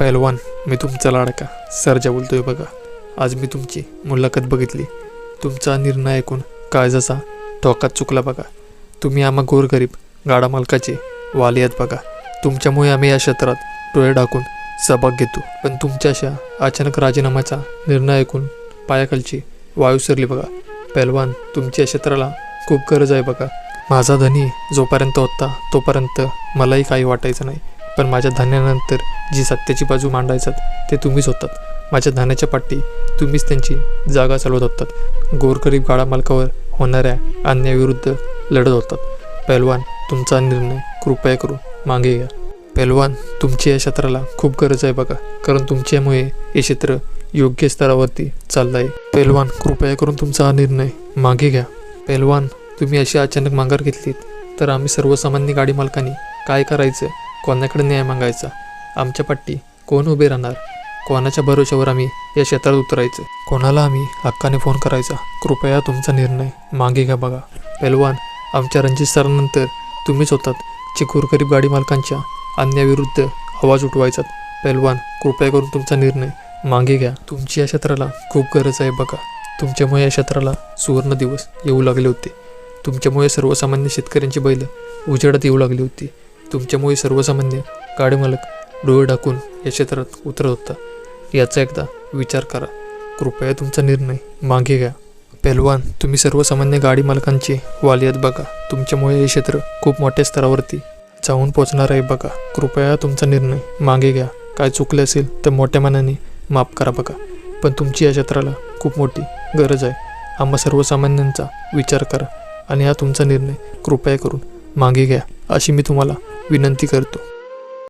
पहलवान मी तुमचा लाडका. सरजा बोलतोय बघा. आज मी तुमची मुलाखत बघितली. तुमचा निर्णय ऐकून काळजाचा ठोकात चुकला बघा. तुम्ही आम्हा गोरगरीब गाडा मालकाचे वाली आहेत बघा. तुमच्यामुळे आम्ही या क्षेत्रात डोळे टाकून सहभाग घेतो. पण तुमच्या अशा अचानक राजीनाम्याचा निर्णय ऐकून पायाखालची वायू सरली बघा. पहलवान तुमच्या क्षेत्राला खूप गरज आहे बघा. माझा धनी जोपर्यंत होता तोपर्यंत मलाही काही वाटायचं नाही. पण माझ्या धान्यानंतर जी सत्याची बाजू मांडायचात ते तुम्हीच होतात. माझ्या धान्याच्या पाठी तुम्हीच त्यांची जागा चालवत होतात. गोरगरीब गाडा मालकावर होणाऱ्या अन्यायाविरुद्ध लढत होतात. पहलवान तुमचा निर्णय कृपया करून मागे घ्या. पहलवान तुमची या क्षेत्राला खूप गरज आहे बघा कारण तुमच्यामुळे हे क्षेत्र योग्य स्तरावरती चाललं आहे पैलवान कृपया करून तुमचा हा निर्णय मागे घ्या. पहलवान तुम्ही अशी अचानक माघार घेतलीत तर आम्ही सर्वसामान्य गाडी मालकांनी काय करायचं? कोणाकडे न्याय मागायचा? आमच्या पट्टी कोण उभे राहणार? कोणाच्या भरोशावर आम्ही या क्षेत्रात उतरायचं? कोणाला आम्ही हक्काने फोन करायचा? कृपया तुमचा निर्णय मागे घ्या बघा. पहलवान आमच्या रणजित सरानंतर तुम्हीच होतात जे गोरगरीब गाडी मालकांच्या अन्याविरुद्ध आवाज उठवायचात. पैलवान कृपया करून तुमचा निर्णय मागे घ्या. तुमची या क्षेत्राला खूप गरज आहे बघा. तुमच्यामुळे या क्षेत्राला सुवर्ण दिवस येऊ लागले होते. तुमच्यामुळे सर्वसामान्य शेतकऱ्यांची बैल उजेडात येऊ लागली होती. तुमच्यामुळे सर्वसामान्य गाडी मालक डोळे टाकून या क्षेत्रात उतरत होता. याचा एकदा विचार करा. कृपया तुमचा निर्णय मागे घ्या. पहलवान तुम्ही सर्वसामान्य गाडी मालकांची वालियत बघा. तुमच्यामुळे हे क्षेत्र खूप मोठ्या स्तरावरती जाऊन पोचणार आहे बघा. कृपया तुमचा निर्णय मागे घ्या. काय चुकले असेल तर मोठ्या मनाने माफ करा बघा. पण तुमची या क्षेत्राला खूप मोठी गरज आहे. आम्हा सर्वसामान्यांचा विचार करा आणि हा तुमचा निर्णय कृपया करून मागे घ्या अशी मी तुम्हाला विनंती करतो.